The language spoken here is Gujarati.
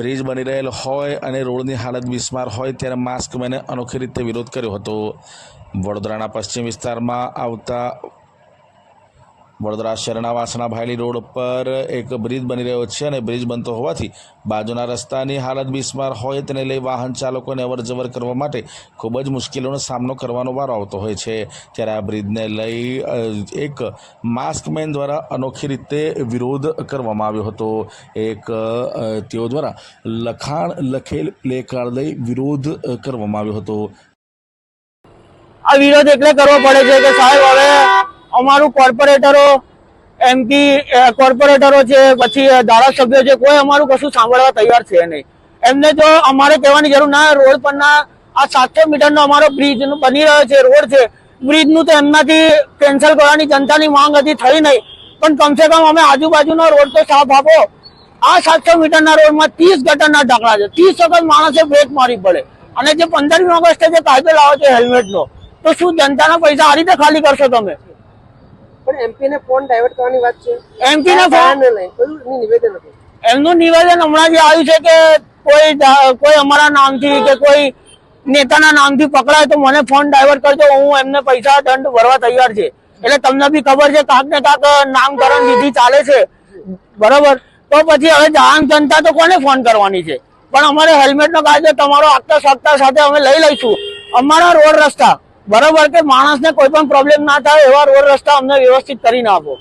બ્રિજ બની રહેલ હોય અને રોડની હાલત બિસ્માર હોય ત્યારે માસ્ક મેને અનોખી રીતે વિરોધ કર્યો હતો. વડોદરાના પશ્ચિમ વિસ્તારમાં આવતા વડોદરા શહેરના વાસણા ભાયલી રોડ પર એક બ્રિજ બની રહ્યો છે અને બ્રિજ બનતો હોવાથી બાજુના રસ્તાની હાલત બિસ્માર હોય તેને લઈ વાહન ચાલકોને અવર જવર કરવા માટે ખૂબ જ મુશ્કેલીઓનો સામનો કરવાનો વારો આવતો હોય છે. ત્યારે આ બ્રિજને લઈ એક માસ્કમેન દ્વારા અનોખી રીતે વિરોધ કરવામાં આવ્યો હતો. એક તેઓ દ્વારા લખાણ લખેલ પ્લે કાર્ડ લઈ વિરોધ કરવામાં આવ્યો હતો. આ વિરોધ એટલે કરવો પડે છે કે સાહેબ, હવે અમારું કોર્પોરેટરો એમપી કોર્પોરેટરો છે, પછી ધારાસભ્યો છે, કોઈ અમારું કશું સાંભળવા તૈયાર છે નહીં. એમને તો અમારે કહેવાની જરૂર ના, રોડ પરના આ સાતસો મીટરનો અમારો બ્રિજ બની રહ્યો છે, રોડ છે. બ્રિજનું તો એમનાથી કેન્સલ કરવાની જનતાની માંગ હતી, થઈ નહીં. પણ કમસે કમ અમે આજુબાજુનો રોડ તો સાફ આપો. આ સાતસો મીટરના રોડમાં ત્રીસ ગટરના ઢાંકણા છે. ત્રીસ વખત માણસે બ્રેક મારી પડે. અને જે પંદરમી ઓગસ્ટે જે કાયદો લાવો છે હેલ્મેટનો, તો શું જનતાના પૈસા આ રીતે ખાલી કરશો તમે? પણ એમપી ને ફોન ડાયવર્ટ કરવાની વાત છે. એમપી ને ફોન ને એમનું નિવેદન હતું એમનું નિવેદન હમણાં જે આવ્યું છે કે કોઈ કોઈ અમારા નામથી કે કોઈ નેતાના નામથી પકડાય તો મને ફોન ડાયવર્ટ કરજો હું એમને પૈસા દંડ ભરવા તૈયાર છે. એટલે તમને બી ખબર છે કાંક ને કાંક નામકરણ વિધિ ચાલે છે. બરોબર? તો પછી હવે જાણ જનતા તો કોને ફોન કરવાની છે? પણ અમારે હેલ્મેટનો કાયદો તમારો આગતા સત્તા સાથે અમે લઈ લઈશું. અમારા રોડ રસ્તા બરોબર કે માણસને કોઈ પણ પ્રોબ્લેમ ના થાય એવા રોડ રસ્તા અમને વ્યવસ્થિત કરીને આપો.